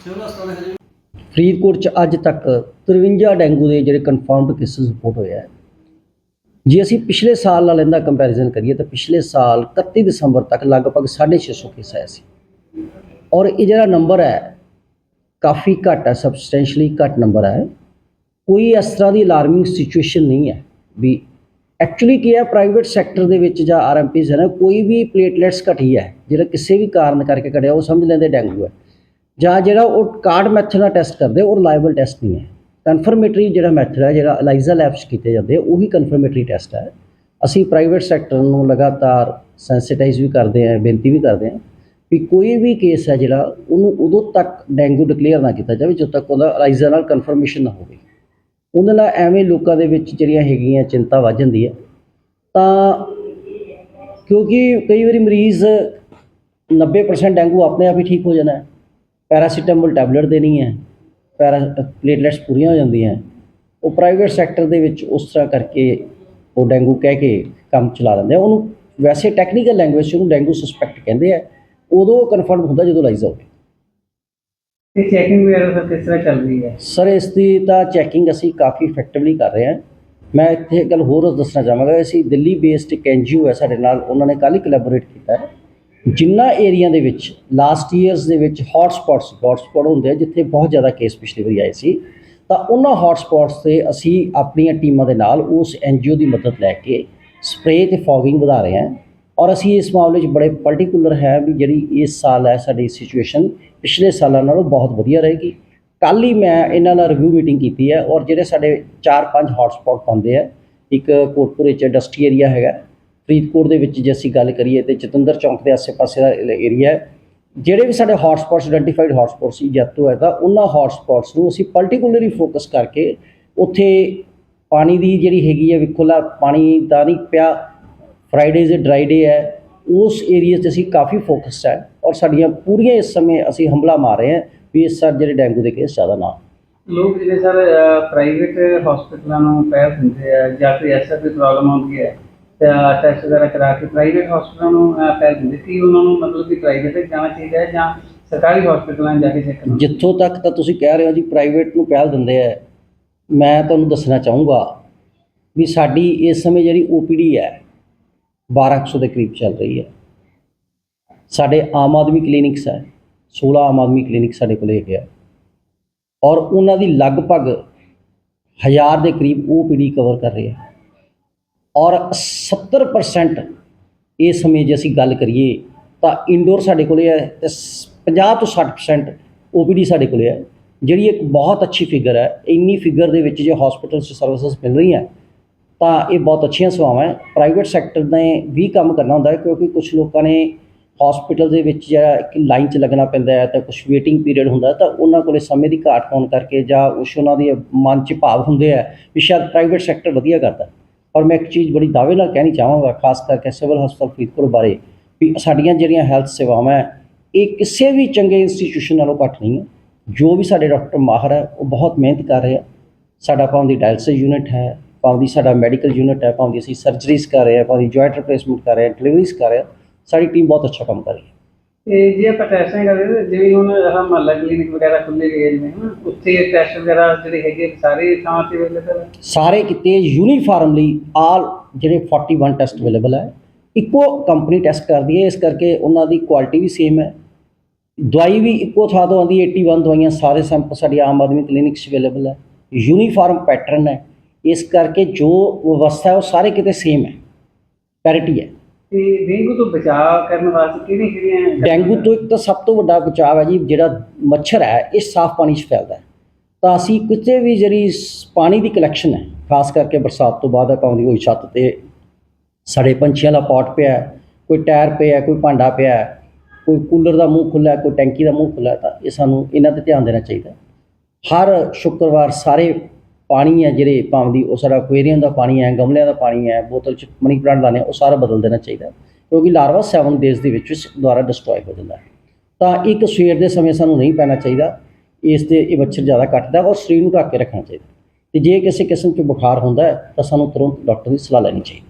ਸਕਦੇ ਹਜੇ ਫਰੀਦਕੋਟ ਚ ਅੱਜ ਤੱਕ 53 ਡੈਂਗੂ ਦੇ ਜਿਹੜੇ ਕਨਫਰਮਡ ਕੇਸਿਸ ਰਿਪੋਰਟ ਹੋਏ ਹੈ ਜੇ ਅਸੀਂ ਪਿਛਲੇ ਸਾਲ ਨਾਲ ਇਹਦਾ ਕੰਪੈਰੀਜ਼ਨ ਕਰੀਏ ਤਾਂ ਪਿਛਲੇ ਸਾਲ 31 ਦਸੰਬਰ ਤੱਕ ਲਗਭਗ 650 ਕੇਸ ਆਏ ਸੀ। ਔਰ ਇਹ ਜਿਹੜਾ ਨੰਬਰ ਹੈ, ਕਾਫੀ ਘੱਟ ਹੈ ਸਬਸਟੈਂਸ਼ਲੀ ਘੱਟ ਨੰਬਰ ਹੈ। ਕੋਈ ਇਸ ਤਰ੍ਹਾਂ ਦੀ ਅਲਾਰਮਿੰਗ ਸਿਚੁਏਸ਼ਨ ਨਹੀਂ ਹੈ ਵੀ ਐਕਚੁਅਲੀ ਕੀ ਹੈ ਪ੍ਰਾਈਵੇਟ ਸੈਕਟਰ ਦੇ ਵਿੱਚ ਜਾਂ ਆਰਐਮਪੀਸ ਹੈ ਨਾ, ਕੋਈ ਵੀ ਪਲੇਟਲੈਟਸ ਘਟੀ ਹੈ, ਜਿਹੜਾ ਕਿਸੇ ਵੀ ਕਾਰਨ ਕਰਕੇ ਘਟਿਆ, ਉਹ ਸਮਝ ਲੈਂਦੇ ਡੈਂਗੂ ਹੈ। ਜਾਂ ਜਿਹੜਾ ਉਹ ਕਾਰਡ ਮੈਥਡ ਨਾਲ ਟੈਸਟ ਕਰਦੇ, ਉਹ ਰਿਲਾਇਬਲ ਟੈਸਟ ਨਹੀਂ ਹੈ। ਕਨਫਰਮੇਟਰੀ ਜਿਹੜਾ ਮੈਥਡ ਹੈ, ਜਿਹੜਾ ਅਲਾਈਜ਼ਾ ਲੈਬਸ ਕੀਤੇ ਜਾਂਦੇ, ਉਹੀ ਕਨਫਰਮੇਟਰੀ ਟੈਸਟ ਹੈ। ਅਸੀਂ ਪ੍ਰਾਈਵੇਟ ਸੈਕਟਰ ਨੂੰ ਲਗਾਤਾਰ ਸੈਂਸਿਟਾਈਜ਼ ਵੀ ਕਰਦੇ ਹਾਂ, ਬੇਨਤੀ ਵੀ ਕਰਦੇ ਹਾਂ ਵੀ ਕੋਈ ਵੀ ਕੇਸ ਹੈ ਜਿਹੜਾ, ਉਹਨੂੰ ਉਦੋਂ ਤੱਕ ਡੈਂਗੂ ਡਿਕਲੇਅਰ ਨਾ ਕੀਤਾ ਜਾਵੇ, ਜਦੋਂ ਤੱਕ ਉਹਦਾ ਅਲਾਈਜ਼ਾ ਨਾਲ ਕਨਫਰਮੇਸ਼ਨ ਨਾ ਹੋਵੇ। ਉਹਦੇ ਨਾਲ ਐਵੇਂ ਲੋਕਾਂ ਦੇ ਵਿੱਚ ਜਿਹੜੀਆਂ ਹੈਗੀਆਂ ਚਿੰਤਾ ਵੱਧ ਜਾਂਦੀ ਹੈ। ਤਾਂ ਕਿਉਂਕਿ ਕਈ ਵਾਰੀ ਮਰੀਜ਼ 90% ਡੈਂਗੂ ਆਪਣੇ ਆਪ ਹੀ ਠੀਕ ਹੋ ਜਾਣਾ ਹੈ। ਪੈਰਾਸੀਟਾਮੋਲ ਟੈਬਲੇਟ ਦੇਣੀ ਹੈ ਪੈਰਾ ਪਲੇਟਲੈਟਸ ਪੂਰੀਆਂ ਹੋ ਜਾਂਦੀਆਂ ਉਹ ਪ੍ਰਾਈਵੇਟ ਸੈਕਟਰ ਦੇ ਵਿੱਚ ਉਸ ਤਰ੍ਹਾਂ ਕਰਕੇ ਉਹ ਡੈਂਗੂ ਕਹਿ ਕੇ ਕੰਮ ਚਲਾ ਲੈਂਦੇ ਆ। ਉਹਨੂੰ ਵੈਸੇ ਟੈਕਨੀਕਲ ਲੈਂਗੁਏਜ ਉਹਨੂੰ ਡੈਂਗੂ ਸਸਪੈਕਟ ਕਹਿੰਦੇ ਆ ਉਦੋਂ ਕਨਫਰਮ ਹੁੰਦਾ ਜਦੋਂ ਲਾਈਜ਼ਾ ਹੋਵੇ ਇਹ ਚੈਕਿੰਗ ਵਗੈਰਾ ਸਰ ਕਿਸ ਤਰ੍ਹਾਂ ਚੱਲ ਰਹੀ ਹੈ? ਸਰ ਇਸ ਦੀ ਤਾਂ ਚੈਕਿੰਗ ਅਸੀਂ ਕਾਫੀ ਇਫੈਕਟਿਵਲੀ ਕਰ ਰਹੇ ਹਾਂ। ਮੈਂ ਇੱਥੇ ਗੱਲ ਹੋਰ ਦੱਸਣਾ ਚਾਹਾਂਗਾ। ਅਸੀਂ ਦਿੱਲੀ ਬੇਸਡ ਇੱਕ ਐਨਜੀਓ ਹੈ ਸਾਡੇ ਨਾਲ ਉਹਨਾਂ ਨੇ ਕੱਲ੍ਹ ਹੀ ਕੋਲੈਬੋਰੇਟ ਕੀਤਾ ਹੈ। ਜਿੰਨਾ ਏਰੀਆ ਦੇ ਵਿੱਚ ਲਾਸਟ ਈਅਰਸ ਦੇ ਵਿੱਚ ਹੌਟ ਸਪੌਟਸ ਹੌਟ ਸਪੌਟ ਹੁੰਦੇ ਆ, ਜਿੱਥੇ ਬਹੁਤ ਜ਼ਿਆਦਾ ਕੇਸ ਪਿਛਲੇ ਵਾਰੀ ਆਏ ਸੀ, ਤਾਂ ਉਹਨਾਂ ਹੌਟ ਸਪੌਟਸ ਤੇ ਅਸੀਂ ਆਪਣੀਆਂ ਟੀਮਾਂ ਦੇ ਨਾਲ ਉਸ ਐਨਜੀਓ ਦੀ ਮਦਦ ਲੈ ਕੇ ਸਪਰੇਅ ਤੇ ਫੌਗਿੰਗ ਵਧਾ ਰਹੇ ਹਾਂ। ਔਰ ਅਸੀਂ ਇਸ ਮਾਮਲੇ 'ਚ ਬੜੇ ਪਾਰਟਿਕੂਲਰ ਹੈ ਵੀ ਜਿਹੜੀ ਇਸ ਸਾਲ ਹੈ, ਸਾਡੀ ਸਿਚੁਏਸ਼ਨ ਪਿਛਲੇ ਸਾਲਾਂ ਨਾਲੋਂ ਬਹੁਤ ਵਧੀਆ ਰਹੇਗੀ। ਕੱਲ ਹੀ ਮੈਂ ਇਹਨਾਂ ਨਾਲ ਰਿਵਿਊ ਮੀਟਿੰਗ ਕੀਤੀ ਹੈ ਔਰ ਜਿਹੜੇ ਸਾਡੇ 4-5 ਹੌਟ ਸਪੌਟ ਪਾਉਂਦੇ ਆ, ਇੱਕ ਕੋਟਪੁਰੇ 'ਚ ਇੰਡਸਟਰੀ ਏਰੀਆ ਹੈਗਾ ਫਰੀਦਕੋਟ ਦੇ ਵਿੱਚ ਜੇ ਅਸੀਂ ਗੱਲ ਕਰੀਏ ਤੇ ਜਤਿੰਦਰ ਚੌਂਕ ਦੇ ਆਸ-ਪਾਸੇ ਦਾ ਏਰੀਆ ਹੈ, ਜਿਹੜੇ ਵੀ ਸਾਡੇ hot spots identified hot spot ਸੀ, ਜੱਤੂ ਹੈ, ਤਾਂ ਉਹਨਾਂ ਹੌਟ ਨੂੰ ਅਸੀਂ ਪਾਰਟਿਕੂਲਰਲੀ ਫੋਕਸ ਕਰਕੇ ਉੱਥੇ ਪਾਣੀ ਦੀ ਜਿਹੜੀ ਹੈਗੀ ਹੈ ਵਿਖੋਲਾ ਪਾਣੀ ਦਾ ਨਹੀਂ ਪਿਆ ਫਰਾਈਡੇ ਦੇ ਡਰਾਈ ਡੇ ਹੈ, ਉਸ ਏਰੀਆ 'ਚ ਅਸੀਂ ਕਾਫੀ ਫੋਕਸ ਹੈ ਔਰ ਸਾਡੀਆਂ ਪੂਰੀਆਂ ਇਸ ਸਮੇਂ ਅਸੀਂ ਹਮਲਾ ਮਾਰ ਰਹੇ ਹਾਂ ਵੀ ਇਸ ਸਰ ਜਿਹੜੇ ਡੈਂਗੂ ਦੇ ਕੇਸ ਜ਼ਿਆਦਾ ਨਾ ਹੋਣ। ਲੋਕ ਜਿਹੜੇ ਸਰ ਪ੍ਰਾਈਵੇਟ ਹਸਪੀਟਲਾਂ ਨੂੰ ਪੈਰ ਹੁੰਦੇ ਆ ਜਾਂ ਕੋਈ ਐਸਾ ਕੋਈ ਪ੍ਰੋਬਲਮ ਆਉਂਦੀ ਹੈ ਟੈਸਟ ਵਗੈਰਾ ਕਰਾ ਕੇ ਪ੍ਰਾਈਵੇਟ ਹਸਪੀਟਲਾਂ ਨੂੰ ਅਹ, ਦਿੰਦੇ ਸੀ। ਉਹਨਾਂ ਨੂੰ ਮਤਲਬ ਕਿ ਪ੍ਰਾਈਵੇਟ ਜਾਣਾ ਚਾਹੀਦਾ ਹੈ ਜਾਂ ਸਰਕਾਰੀ ਹਸਪੀਟਲਾਂ 'ਚ ਜਾ ਕੇ ਚੈੱਕ ਕਰਨਾ ਜਿੱਥੋਂ ਤੱਕ ਤਾਂ ਤੁਸੀਂ ਕਹਿ ਰਹੇ ਹੋ ਜੀ ਪ੍ਰਾਈਵੇਟ ਨੂੰ ਪਹਿਲ ਦਿੰਦੇ ਆ ਮੈਂ ਤੁਹਾਨੂੰ ਦੱਸਣਾ ਚਾਹੂੰਗਾ ਵੀ ਸਾਡੀ ਇਸ ਸਮੇਂ ਜਿਹੜੀ ਓਪੀਡੀ ਹੈ 1200 ਦੇ ਕਰੀਬ ਚੱਲ ਰਹੀ ਹੈ। ਸਾਡੇ ਆਮ ਆਦਮੀ ਕਲੀਨਿਕਸ ਹੈ 16 ਆਮ ਆਦਮੀ ਕਲੀਨਿਕ ਸਾਡੇ ਕੋਲ ਹੈਗੇ ਆ। ਔਰ ਉਹਨਾਂ ਦੀ ਲਗਭਗ ਹਜ਼ਾਰ ਦੇ ਕਰੀਬ ਓਪੀਡੀ ਕਵਰ ਕਰ ਰਹੀ ਹੈ ਔਰ 70% ਇਸ ਸਮੇਂ ਜੇ ਅਸੀਂ ਗੱਲ ਕਰੀਏ ਤਾਂ ਇਨਡੋਰ ਸਾਡੇ ਕੋਲੇ ਹੈ ਤੇ ਸ- 50 ਤੋਂ 60% ਓਪੀਡੀ ਸਾਡੇ ਕੋਲੇ ਹੈ, ਜਿਹੜੀ ਇੱਕ ਬਹੁਤ ਅੱਛੀ ਫਿਗਰ ਹੈ। ਇੰਨੀ ਫਿਗਰ ਦੇ ਵਿੱਚ ਜੇ ਹਸਪੀਟਲ 'ਚ ਸਰਵਿਸਿਜ਼ ਮਿਲ ਰਹੀਆਂ, ਤਾਂ ਇਹ ਬਹੁਤ ਅੱਛੀਆਂ ਸੇਵਾਵਾਂ ਹੈ। ਪ੍ਰਾਈਵੇਟ ਸੈਕਟਰ ਨੇ ਵੀ ਕੰਮ ਕਰਨਾ ਹੁੰਦਾ ਹੈ, ਕਿਉਂਕਿ ਕੁਝ ਲੋਕਾਂ ਨੇ ਹਸਪੀਟਲ ਦੇ ਵਿੱਚ ਜਿਹੜਾ ਇੱਕ ਲਾਈਨ 'ਚ ਲੱਗਣਾ ਪੈਂਦਾ ਹੈ, ਤਾਂ ਕੁਝ ਵੇਟਿੰਗ ਪੀਰੀਅਡ ਹੁੰਦਾ ਤਾਂ ਉਹਨਾਂ ਕੋਲੇ ਸਮੇਂ ਦੀ ਘਾਟ ਹੋਣ ਕਰਕੇ ਜਾਂ ਕੁਛ ਉਹਨਾਂ ਦੇ ਮਨ 'ਚ ਭਾਵ ਹੁੰਦੇ ਆ ਵੀ ਸ਼ਾਇਦ ਪ੍ਰਾਈਵੇਟ ਸੈਕਟਰ ਵਧੀਆ ਕਰਦਾ। ਔਰ ਮੈਂ ਇੱਕ ਚੀਜ਼ ਬੜੀ ਦਾਅਵੇ ਨਾਲ ਕਹਿਣੀ ਚਾਹਾਂਗਾ, ਖਾਸ ਕਰਕੇ ਸਿਵਲ ਹਸਪਤਾਲ ਫਰੀਦਕੋਟ ਬਾਰੇ, ਵੀ ਸਾਡੀਆਂ ਜਿਹੜੀਆਂ ਹੈਲਥ ਸੇਵਾਵਾਂ ਹੈ, ਇਹ ਕਿਸੇ ਵੀ ਚੰਗੇ ਇੰਸਟੀਟਿਊਸ਼ਨ ਨਾਲੋਂ ਘੱਟ ਨਹੀਂ ਹੈ। ਜੋ ਵੀ ਸਾਡੇ ਡਾਕਟਰ ਮਾਹਰ ਹੈ, ਉਹ ਬਹੁਤ ਮਿਹਨਤ ਕਰ ਰਹੇ ਆ। ਸਾਡਾ ਭਾਵੇਂ ਦੀ ਡਾਇਲਸਿਸ ਯੂਨਿਟ ਹੈ ਭਾਵੇਂ ਦੀ ਸਾਡਾ ਮੈਡੀਕਲ ਯੂਨਿਟ ਹੈ ਭਾਵੇਂ ਦੀ ਅਸੀਂ ਸਰਜਰੀਜ਼ ਕਰ ਰਹੇ ਹਾਂ ਭਾਵੇਂ ਜੁਆਇੰਟ ਰਿਪਲੇਸਮੈਂਟ ਕਰ ਰਹੇ ਹਾਂ ਡਿਲੀਵਰੀਜ਼ ਕਰ ਰਹੇ ਹਾਂ। ਸਾਡੀ ਟੀਮ ਬਹੁਤ ਅੱਛਾ ਕੰਮ ਕਰ ਰਹੀ ਹੈ। ਤੇ ਜੇ ਆਪਾਂ ਟੈਸਟਾਂ ਕਰਦੇ ਜਿਵੇਂ ਹੁਣ ਆਹ ਮਹੱਲਾ ਕਲੀਨਿਕ ਵਗੈਰਾ ਖੁੱਲੇ ਗਏ ਜਿਵੇਂ ਹਨਾ, ਉੱਥੇ ਟੈਸਟ ਵਗੈਰਾ ਜਿਹੜੇ ਹੈਗੇ ਸਾਰੇ ਥਾਂ ਤੇ ਅਵੇਲੇਬਲ ਸਾਰੇ ਕਿਤੇ ਯੂਨੀਫਾਰਮਲੀ ਆਲ ਜਿਹੜੇ 41 ਟੈਸਟ ਅਵੇਲੇਬਲ ਹੈ ਇੱਕੋ ਕੰਪਨੀ ਟੈਸਟ ਕਰਦੀ ਹੈ, ਇਸ ਕਰਕੇ ਉਹਨਾਂ ਦੀ ਕੁਆਲਿਟੀ ਵੀ ਸੇਮ ਹੈ। ਦਵਾਈ ਵੀ ਇੱਕੋ ਥਾਂ ਤੋਂ ਆਉਂਦੀ ਹੈ 81 ਦਵਾਈਆਂ, ਸਾਰੇ ਸੈਂਪਲ ਸਾਡੀ ਆਮ ਆਦਮੀ ਕਲੀਨਿਕ 'ਚ ਅਵੇਲੇਬਲ ਹੈ ਯੂਨੀਫਾਰਮ ਪੈਟਰਨ ਹੈ, ਇਸ ਕਰਕੇ ਜੋ ਵਿਵਸਥਾ ਉਹ ਸਾਰੇ ਕਿਤੇ ਸੇਮ ਹੈ ਪੈਰਿਟੀ ਹੈ। ਤੇ ਡੇਂਗੂ ਤੋਂ ਬਚਾਅ ਕਰਨ ਵਾਸਤੇ ਕਿਹੜੀਆਂ ਕਿਹੜੀਆਂ ਡੈਂਗੂ ਤੋਂ ਇੱਕ ਤਾਂ ਸਭ ਤੋਂ ਵੱਡਾ ਬਚਾਅ ਹੈ ਜੀ ਜਿਹੜਾ ਮੱਛਰ ਹੈ ਇਹ ਸਾਫ਼ ਪਾਣੀ 'ਚ ਫੈਲਦਾ ਹੈ ਤਾਂ ਅਸੀਂ ਕਿਤੇ ਵੀ ਜਿਹੜੀ ਸ- ਪਾਣੀ ਦੀ ਕਲੈਕਸ਼ਨ ਹੈ ਖਾਸ ਕਰਕੇ ਬਰਸਾਤ ਤੋਂ ਬਾਅਦ ਪਾਉਂਦੀ ਹੋਈ ਛੱਤ ਤੇ ਸਾਡੇ ਪੰਛੀਆਂ ਦਾ ਪੌਟ ਪਿਆ ਹੈ, ਕੋਈ ਟਾਇਰ ਪਿਆ ਹੈ, ਕੋਈ ਭਾਂਡਾ ਪਿਆ ਹੈ, ਕੋਈ ਕੂਲਰ ਦਾ ਮੂੰਹ ਖੁੱਲ੍ਹਾ ਕੋਈ ਟੈਂਕੀ ਦਾ ਮੂੰਹ ਖੁੱਲ੍ਹਾ ਤਾਂ ਇਹ ਸਾਨੂੰ ਇਹਨਾਂ ਤੇ ਧਿਆਨ ਦੇਣਾ ਚਾਹੀਦਾ ਹੈ। ਹਰ ਸ਼ੁੱਕਰਵਾਰ ਸਾਰੇ ਪਾਣੀ ਹੈ ਜਿਹੜੇ ਭਾਵੇਂ ਦੀ ਉਹ ਸਾਡਾ aquarium ਦਾ ਪਾਣੀ ਹੈ, ਗਮਲਿਆਂ ਦਾ ਪਾਣੀ ਹੈ, ਬੋਤਲ 'ਚ ਮਨੀ ਪਲਾਂਟ ਲਾਣੇ ਉਹ ਸਾਰਾ ਬਦਲ ਦੇਣਾ ਚਾਹੀਦਾ ਕਿਉਂਕਿ ਲਾਰਵਾ 7 ਡੇਜ਼ ਦੇ ਵਿੱਚ ਦੁਆਰਾ ਡਿਸਟਰੋਏ ਹੋ ਜਾਂਦਾ ਹੈ। ਤਾਂ ਇੱਕ ਸਵੇਰ ਦੇ ਸਮੇਂ ਸਾਨੂੰ ਨਹੀਂ ਪੈਣਾ ਚਾਹੀਦਾ, ਇਸ ਤੇ ਇਹ ਮੱਛਰ ਜ਼ਿਆਦਾ ਕੱਟਦਾ ਔਰ ਸਰੀਰ ਨੂੰ ਢੱਕ ਕੇ ਰੱਖਣਾ ਚਾਹੀਦਾ ਤੇ ਜੇ ਕਿਸੇ ਕਿਸਮ 'ਚ ਬੁਖਾਰ ਹੁੰਦਾ ਤਾਂ ਸਾਨੂੰ ਤੁਰੰਤ ਡਾਕਟਰ ਦੀ ਸਲਾਹ ਲੈਣੀ ਚਾਹੀਦੀ